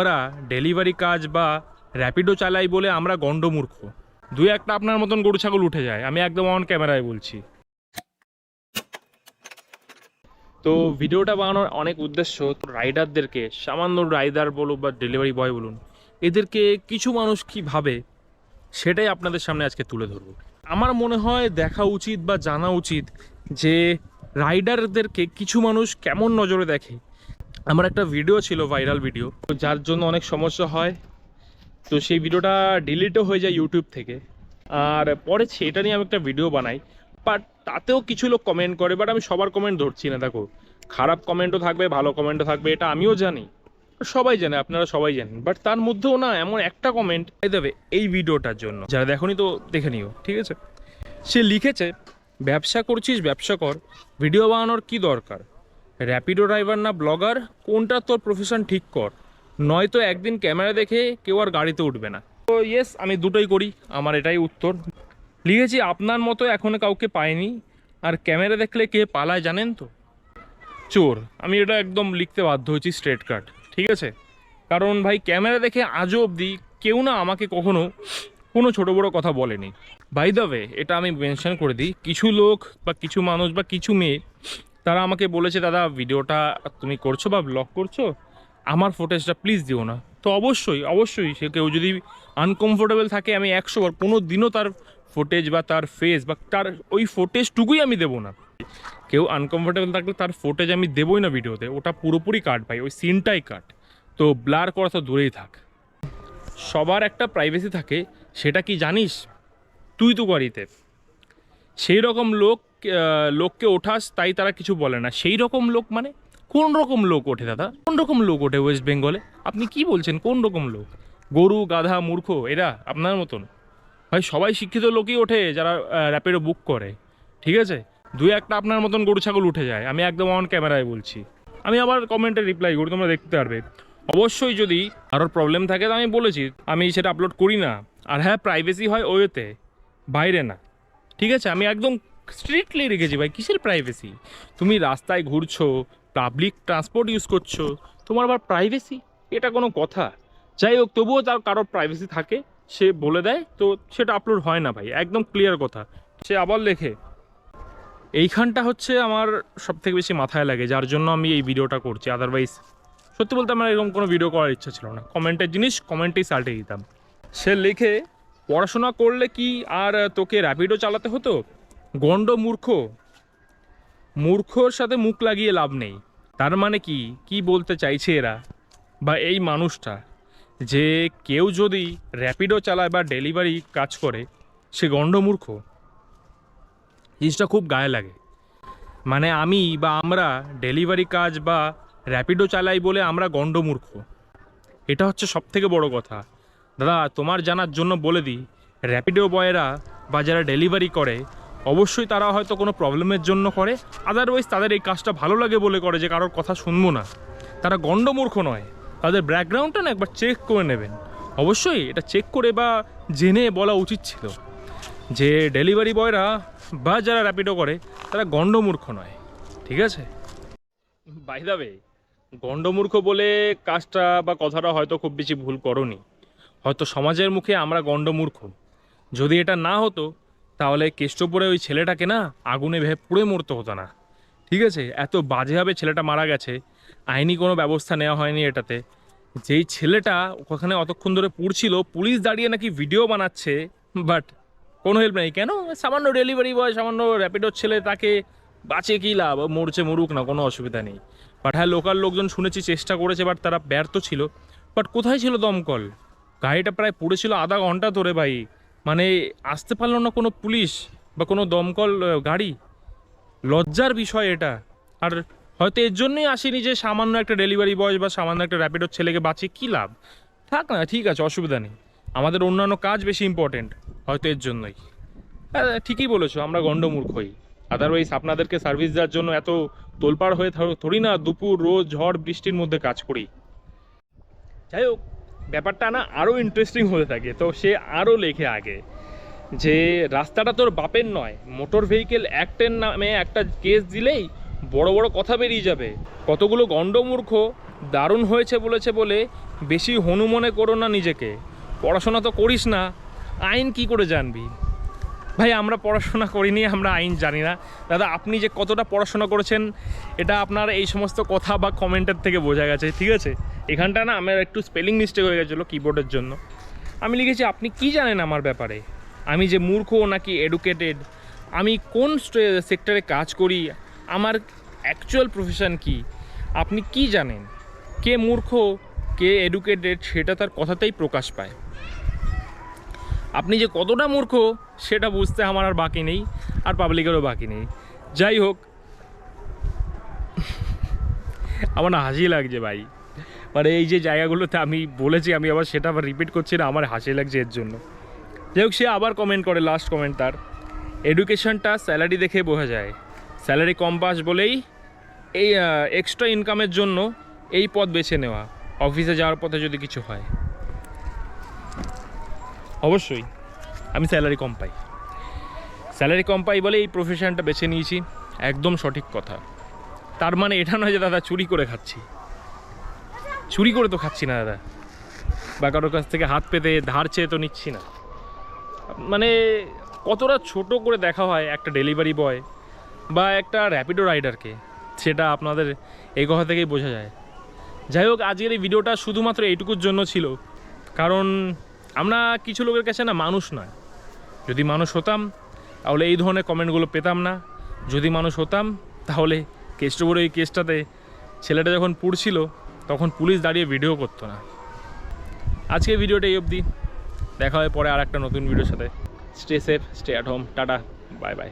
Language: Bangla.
আমরা ডেলিভারি কাজ বা র্যাপিডো চালাই বলে আমরা গণ্ডমূর্খ। দুই একটা আপনার মতন গরু ছাগল উঠে যায়। আমি একদম অন ক্যামেরায় বলছি। তো ভিডিওটা বানানোর অনেক উদ্দেশ্য রাইডারদেরকে, সামান্য রাইডার বলুন বা ডেলিভারি বয় বলুন, এদেরকে কিছু মানুষ কি ভাবে, সেটাই আপনাদের সামনে আজকে তুলে ধরব। আমার মনে হয় দেখা উচিত বা জানা উচিত যে রাইডারদেরকে কিছু মানুষ কেমন নজরে দেখে আমার একটা ভিডিও ছিল ভাইরাল ভিডিও তো যার জন্য অনেক সমস্যা হয়। তো সেই ভিডিওটা ডিলিটও হয়ে যায় ইউটিউব থেকে। আর পরে সেটা নিয়ে আমি একটা ভিডিও বানাই। বাট তাতেও কিছু লোক কমেন্ট করে বাট আমি সবার কমেন্ট ধরছি না, দেখো। খারাপ কমেন্টও থাকবে, ভালো কমেন্টও থাকবে, এটা আমিও জানি। সবাই জানে, আপনারা সবাই জানেন। বাট তার মধ্যেও না, এমন একটা কমেন্ট দেবে এই ভিডিওটার জন্য। যারা দেখনি তো দেখে নিও, ঠিক আছে? সে লিখেছে, ব্যবসা করছিস, ব্যবসা কর। ভিডিও বানানোর কি দরকার? র্যাপিডো ড্রাইভার না ব্লগার কোনটা তোর প্রফেশন ঠিক কর? নয়তো একদিন ক্যামেরা দেখে কেউ আর গাড়িতে উঠবে না। তো ইয়েস আমি দুটোই করি। আমার এটাই উত্তর। লিখেছি, আপনার মতো এখনও কাউকে পাইনি। আর ক্যামেরা দেখলে কে পালায় জানেন তো? চোর। আমি এটা একদম লিখতে বাধ্য হয়েছি স্ট্রেট কাট ঠিক আছে? কারণ ভাই ক্যামেরা দেখে আজও অবধি কেউ না আমাকে কখনো কোনো ছোটো বড়ো কথা বলেনি। বাই দ্য এটা আমি মেনশন করে দিই। কিছু লোক বা কিছু মানুষ বা কিছু মেয়ে তারা আমাকে বলেছে, দাদা, ভিডিওটা তুমি করছ বা ব্লগ করছ, আমার ফুটেজটা প্লিজ দিও না। তো অবশ্যই অবশ্যই সে কেউ যদি আনকমফোর্টেবল থাকে, আমি একশো বার, কোনো দিনও তার ফুটেজ বা তার ফেস বা তার ওই ফুটেজটুকুই আমি দেবো না। কেউ আনকমফোর্টেবল থাকলে তার ফুটেজ আমি দেবই না ভিডিওতে, ওটা পুরোপুরি কাট ভাই, ওই সিনটাই কাট। তো ব্লার করা তো দূরেই থাক। সবার একটা প্রাইভেসি থাকে, সেটা কি জানিস? তুই তো বাড়িতে। সেই রকম লোক লোককে ওঠাস, তাই তারা কিছু বলে না। সেই রকম লোক মানে? কোন রকম লোক ওঠে দাদা? কোন রকম লোক ওঠে ওয়েস্ট বেঙ্গলে আপনি কি বলছেন? কোন রকম লোক? গরু, গাধা, মূর্খ, এরা আপনার মতন? ভাই, সবাই শিক্ষিত লোকই ওঠে যারা র্যাপিডো বুক করে। ঠিক আছে? দু একটা আপনার মতন গরু, ছাগল উঠে যায়। আমি একদম অন ক্যামেরায় বলছি। আমি আবার কমেন্টে রিপ্লাই করি, তোমরা দেখতে পারবে। অবশ্যই যদি আরও প্রবলেম থাকে, তো আমি বলেছি। আমি সেটা আপলোড করি না। আর হ্যাঁ প্রাইভেসি হয় ওয়েতে, বাইরে না। ঠিক আছে? আমি একদম স্ট্রিক্টলি রেখেছি ভাই, কিসের প্রাইভেসি তুমি রাস্তায় ঘুরছো পাবলিক ট্রান্সপোর্ট ইউজ করছ, তোমার আবার প্রাইভেসি এটা কোনো কথা। যাই হোক, তবুও তার কারোর প্রাইভেসি থাকে, সে বলে দেয়, তো সেটা আপলোড হয় না ভাই, একদম ক্লিয়ার কথা। সে আবার লেখে, এইখানটা হচ্ছে আমার সব থেকে বেশি মাথায় লাগে, যার জন্য আমি এই ভিডিওটা করছি আদারওয়াইজ সত্যি বলতে আমার এরকম কোনো ভিডিও করার ইচ্ছা ছিল না। কমেন্টের জিনিস কমেন্টেই সাল্টে দিতাম। সে লিখে, পড়াশোনা করলে কি আর তোকে র্যাপিডো চালাতে হতো? গণ্ড মূর্খ। মূর্খর সাথে মুখ লাগিয়ে লাভ নেই। তার মানে কি? কি বলতে চাইছে এরা? বা এই মানুষটা? যে কেউ যদি র্যাপিডো চালায় বা ডেলিভারি কাজ করে, সে গণ্ড মূর্খ। জিনিসটা খুব গায়ে লাগে। মানে আমি বা আমরা ডেলিভারি কাজ বা র্যাপিডো চালাই বলে আমরা গণ্ডমূর্খ এটা হচ্ছে সব থেকে বড় কথা। দাদা, তোমার জানার জন্য বলে দিই, র্যাপিডো বয়েরা বা যারা ডেলিভারি করে অবশ্যই তারা হয়তো কোনো প্রবলেমের জন্য করে আদারওয়াইজ তাদের এই কাজটা ভালো লাগে বলে করে যে কারোর কথা শুনব না। তারা গণ্ডমূর্খ নয়, তাদের ব্যাকগ্রাউন্ডটা না একবার চেক করে নেবেন। অবশ্যই এটা চেক করে বা জেনে বলা উচিত ছিল যে ডেলিভারি বয়রা বা যারা র্যাপিডো করে, তারা গণ্ডমূর্খ নয়, ঠিক আছে? বাই দাবে গণ্ডমূর্খ বলে কাজটা বা কথাটা হয়তো খুব বেশি ভুল করনি। হয়তো সমাজের মুখে আমরা গণ্ডমূর্খ। যদি এটা না হতো তাহলে কেষ্টপুরে ওই ছেলেটাকে না আগুনে ভেবে পুড়ে মরতে হতো না। ঠিক আছে? এত বাজেভাবে ছেলেটা মারা গেছে, আইনি কোনো ব্যবস্থা নেওয়া হয়নি এটাতে। যেই ছেলেটা ওখানে অতক্ষণ ধরে পুড়ছিল, পুলিশ দাঁড়িয়ে নাকি ভিডিও বানাচ্ছে, বাট কোনো হেল্প নেই। কেন? সামান্য ডেলিভারি বয় সামান্য র্যাপিডোর ছেলে, তাকে বাঁচে কী লাভ? মরছে, মরুক না, কোনো অসুবিধা নেই। বাট হ্যাঁ লোকাল লোকজন শুনেছি চেষ্টা করেছে, বাট তারা ব্যর্থ ছিল। বাট কোথায় ছিল দমকল? গাড়িটা প্রায় পড়েছিল আধা ঘণ্টা ধরে ভাই। মানে আসতে পারল না কোনো পুলিশ বা কোনো দমকল গাড়ি। লজ্জার বিষয় এটা। আর হয়তো এর জন্যই আসেনি যে সামান্য একটা ডেলিভারি বয় বা সামান্য একটা র্যাপিডোর ছেলেকে বাঁচিয়ে কী লাভ? থাক না, ঠিক আছে, অসুবিধা নেই। আমাদের অন্যান্য কাজ বেশি ইম্পর্টেন্ট হয়তো এর জন্যই। হ্যাঁ ঠিকই বলেছ, আমরা গণ্ডমূর্খই আদারওয়াইজ আপনাদেরকে সার্ভিস দেওয়ার জন্য এত তোলপাড় হয়ে থরি না, দুপুর, রোজ ঝড়, বৃষ্টির মধ্যে কাজ করি। যাই হোক ব্যাপারটা না আরও ইন্টারেস্টিং হতে থাকে। তো সে আরও লেখে আগে যে, রাস্তাটা তোর বাপের নয় মোটর ভেহিকেল অ্যাক্টের নামে একটা কেস দিলেই বড় বড় কথা বেরিয়ে যাবে। কতগুলো গণ্ডমূর্খ দারুণ হয়েছে বলেছে বলে বেশি হনুমনে করো না নিজেকে। পড়াশোনা তো করিস না, আইন কি করে জানবি? ভাই, আমরা পড়াশোনা করিনি, আমরা আইন জানি না। দাদা, আপনি যে কতটা পড়াশোনা করেছেন, এটা আপনার এই সমস্ত কথা বা কমেন্টের থেকে বোঝা গেছে, ঠিক আছে? এখানটা না, আমার একটু স্পেলিং মিস্টেক হয়ে গেছিল কিবোর্ডের জন্য। আমি লিখেছি, আপনি কি জানেন আমার ব্যাপারে? আমি যে মূর্খ নাকি এডুকেটেড আমি কোন সেক্টরে কাজ করি? আমার অ্যাকচুয়াল প্রফেশন কি? আপনি কি জানেন? কে মূর্খ, কে এডুকেটেড সেটা তার কথাতেই প্রকাশ পায়। আপনি যে কতটা মূর্খ সেটা বুঝতে আমার আর বাকি নেই, আর পাবলিকেরও বাকি নেই। যাই হোক, আমার না হাসি লাগছে ভাই। মানে এই যে জায়গাগুলোতে আমি বলেছি, আমি আবার সেটা আবার রিপিট করছি না, আমার হাসি লাগছে এর জন্য। যাই হোক, সে আবার কমেন্ট করে লাস্ট কমেন্ট তার। এডুকেশনটা স্যালারি দেখে বোঝা যায়। স্যালারি কম পাস বলেই এই এক্সট্রা ইনকামের জন্য এই পথ বেছে নেওয়া। অফিসে যাওয়ার পথে যদি কিছু হয়। অবশ্যই। আমি স্যালারি কম পাই। স্যালারি কম পাই বলে এই প্রফেশনটা বেছে নিয়েছি, একদম সঠিক কথা। তার মানে এটা নয় যে দাদা চুরি করে খাচ্ছি। চুরি করে তো খাচ্ছি না দাদা। বা কারোর কাছ থেকে হাত পেতে, ধার চেয়ে তো নিচ্ছি না। মানে কতটা ছোট করে দেখা হয় একটা ডেলিভারি বয় বা একটা র্যাপিডো রাইডারকে সেটা আপনাদের এই কথা থেকেই বোঝা যায়। যাই হোক, আজকের এই ভিডিওটা শুধুমাত্র এইটুকুর জন্য ছিল। কারণ আমরা কিছু লোকের কাছে না মানুষ নয়। যদি মানুষ হতাম, তাহলে এই ধরনের কমেন্টগুলো পেতাম না। যদি মানুষ হতাম, তাহলে কেষ্ট বড় এই কেসটাতে ছেলেটা যখন পুড়ছিল, তখন পুলিশ দাঁড়িয়ে ভিডিও করতো না। আজকে ভিডিওটা এই অবধি। দেখা হয় পরে আর একটা নতুন ভিডিওর সাথে। Stay safe, stay at home, tata, bye bye.